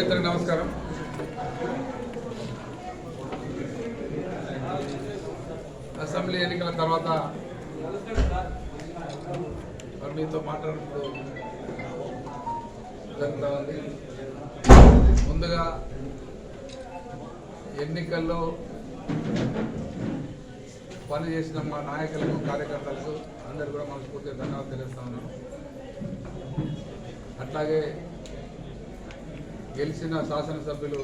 మిత్రులకు నమస్కారం. అసెంబ్లీ ఎన్నికల తర్వాత మరి మీతో మాట్లాడినప్పుడు జరుగుతూ ఉంది. ముందుగా ఎన్నికల్లో పని చేసిన మా నాయకులకు కార్యకర్తలకు అందరు కూడా మనస్ఫూర్తిగా ధన్యవాదాలు తెలుస్తా ఉన్నాను. అట్లాగే గెలిచిన శాసనసభ్యులు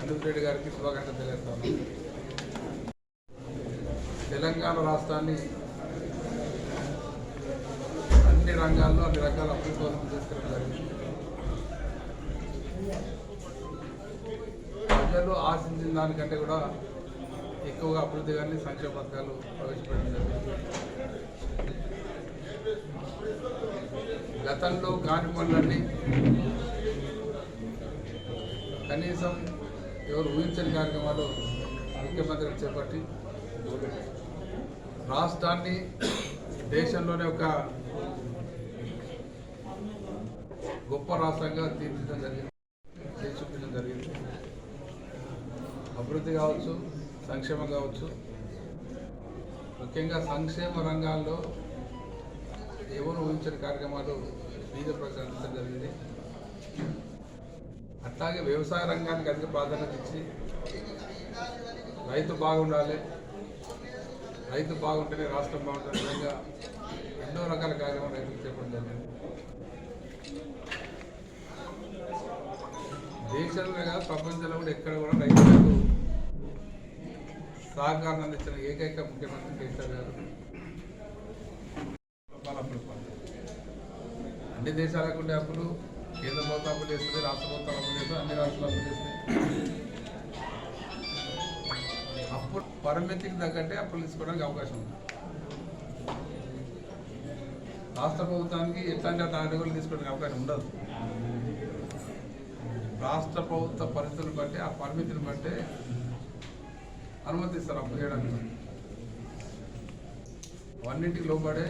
అనిల్ రెడ్డి గారికి శుభాకాంక్షలు తెలియజేస్తాను తెలంగాణ రాష్ట్రాన్ని అన్ని రంగాల్లో అన్ని రకాల అభివృద్ధి కోసం తీసుకెళ్ళడం జరిగింది. ప్రజలు ఆశించిన దానికంటే కూడా ఎక్కువగా అభివృద్ధి కానీ సంక్షేమ పథకాలు ప్రవేశపెట్టడం జరిగింది. గతంలో కాని పనులన్నీ కనీసం ఎవరు ఊహించని కార్యక్రమాలు ముఖ్యమంత్రి చేపట్టి రాష్ట్రాన్ని దేశంలోనే ఒక గొప్ప రాష్ట్రంగా తీర్చడం జరిగింది చేసి జరిగింది. అభివృద్ధి కావచ్చు సంక్షేమం కావచ్చు. ముఖ్యంగా సంక్షేమ రంగాల్లో ఎవరు ఊహించని కార్యక్రమాలు బీజ ప్రచారం జరిగింది. అట్లాగే వ్యవసాయ రంగానికి అధిక ప్రాధాన్యత ఇచ్చి రైతు బాగుండాలి. రైతు బాగుంటేనే రాష్ట్రం బాగుంటుంది విధంగా ఎన్నో రకాల కార్యక్రమాలు రైతులు చేపట్టడం జరిగింది. దేశంలో కాదు ప్రపంచంలో కూడా ఎక్కడ కూడా రైతులకు సహకారం అందించిన ఏకైక ముఖ్యమంత్రి కేసీఆర్ గారు. అన్ని దేశాలకు ఉండే అప్పులు కేంద్ర ప్రభుత్వం అప్పులు చేస్తుంది రాష్ట్ర ప్రభుత్వం అప్పులు చేస్తుంది అన్ని రాష్ట్రాలు అప్పులు చేస్తాయి అప్పుడు పరిమితికి తగ్గట్టే అప్పులు తీసుకోవడానికి అవకాశం ఉంది. రాష్ట్ర ప్రభుత్వానికి ఎట్లాంటి అడుగులు తీసుకోవడానికి అవకాశం ఉండదు. రాష్ట్ర ప్రభుత్వ పరిస్థితులను బట్టి ఆ పరిమితిని బట్టి అనుమతిస్తారు అప్పు చేయడానికి. అవన్నింటికి లోబడే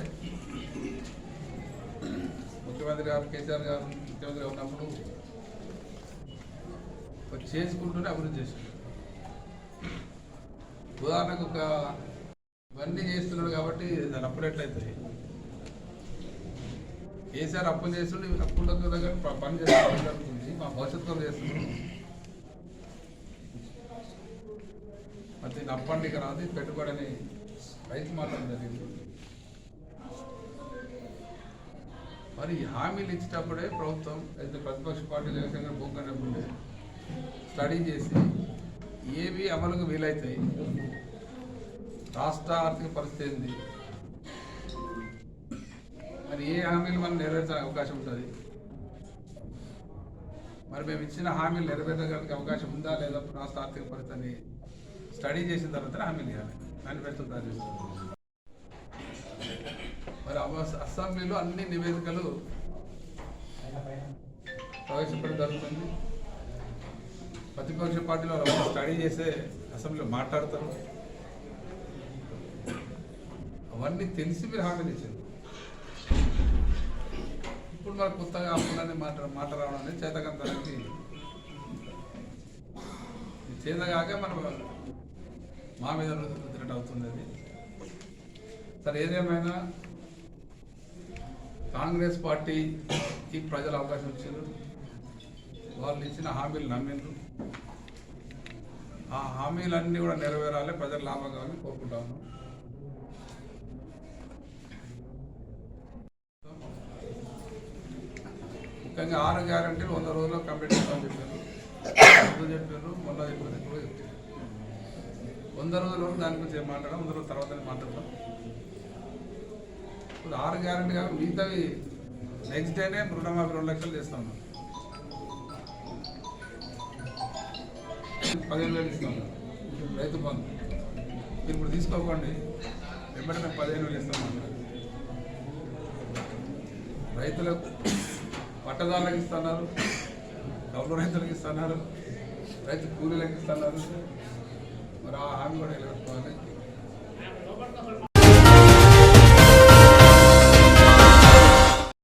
ముఖ్యమంత్రి గారు కేసీఆర్ గారు ముఖ్యమంత్రి ఉన్నప్పుడు చేసుకుంటూనే అభివృద్ధి చేశారు ఉదాహరణకు ఒక ఇవన్నీ చేస్తున్నాడు కాబట్టి దాని అప్పులు ఎట్లయితాయి? కేసీఆర్ అప్పులు చేస్తుండే అప్పుల దగ్గర పని చేస్తుంది మా భవిష్యత్తులో చేస్తున్నాడు. మరి దీన్ని అప్పండి ఇక రాదు పెట్టుబడి అని రైతు మాత్రం జరిగింది మరి హామీలు ఇచ్చేటప్పుడే ప్రభుత్వం అయితే ప్రతిపక్ష పార్టీలు ఏ విధంగా బొగ్గనే స్టడీ చేసి ఏవి అమలుకు వీలవుతాయి రాష్ట్ర ఆర్థిక పరిస్థితి ఏంది? మరి ఏ హామీలు మనం నెరవేర్చడానికి అవకాశం ఉంటుంది? మరి మేము ఇచ్చిన హామీలు నెరవేర్చడానికి అవకాశం ఉందా లేదా? రాష్ట్ర ఆర్థిక పరిస్థితిని స్టడీ చేసిన తర్వాత హామీలు ఇవ్వాలి. మేనిఫెస్టో తయారు చేస్తాం అసెంబ్లీలో అన్ని నివేదికలు ప్రవేశపెట్టడం జరుగుతుంది. ప్రతిపక్ష పార్టీలో వాళ్ళు స్టడీ చేసే అసెంబ్లీలో మాట్లాడతారు. అవన్నీ తెలిసి మీరు హామీ ఇచ్చారు. ఇప్పుడు మనకు కొత్తగా అప్పుడనే మాట మాట రావడం అనేది చేతకంతనానికి చేతగాక మనం మా మీద రుద్దినట్టు అవుతుంది అది సరే ఏదేమైనా కాంగ్రెస్ పార్టీకి ప్రజలు అవకాశం ఇచ్చారు వాళ్ళు ఇచ్చిన హామీలు నమ్మిండ్రు. ఆ హామీలన్నీ కూడా నెరవేరాలి ప్రజలు లాభం కావాలని కోరుకుంటాను ముఖ్యంగా ఆరు గ్యారంటీలు వంద రోజుల్లో కంప్లీట్ చేస్తామని చెప్పారు. ముందు చెప్పారు మొన్న చెప్పారు ఇప్పుడు చెప్తారు వంద రోజుల వరకు దాని గురించి ఏం మాట్లాడడం వంద రోజుల తర్వాత మాట్లాడతాం ఇప్పుడు ఆరు గ్యారెంటీ కాదు మిగతావి నెక్స్ట్ డేనే రుణమాఫీ రెండు లక్షలు చేస్తాం పదిహేను వేలు ఇస్తాం. రైతు బంధు మీరు ఇప్పుడు తీసుకోకండి. వెంబడి మేము పదిహేను వేలు ఇస్తాం రైతులకు పట్టదారులకు ఇస్తున్నారు. కౌలు రైతులకు ఇస్తున్నారు. రైతు కూలీలకు ఇస్తున్నారు. మరి ఆ హామీ కూడా నిలబెట్టుకోవాలి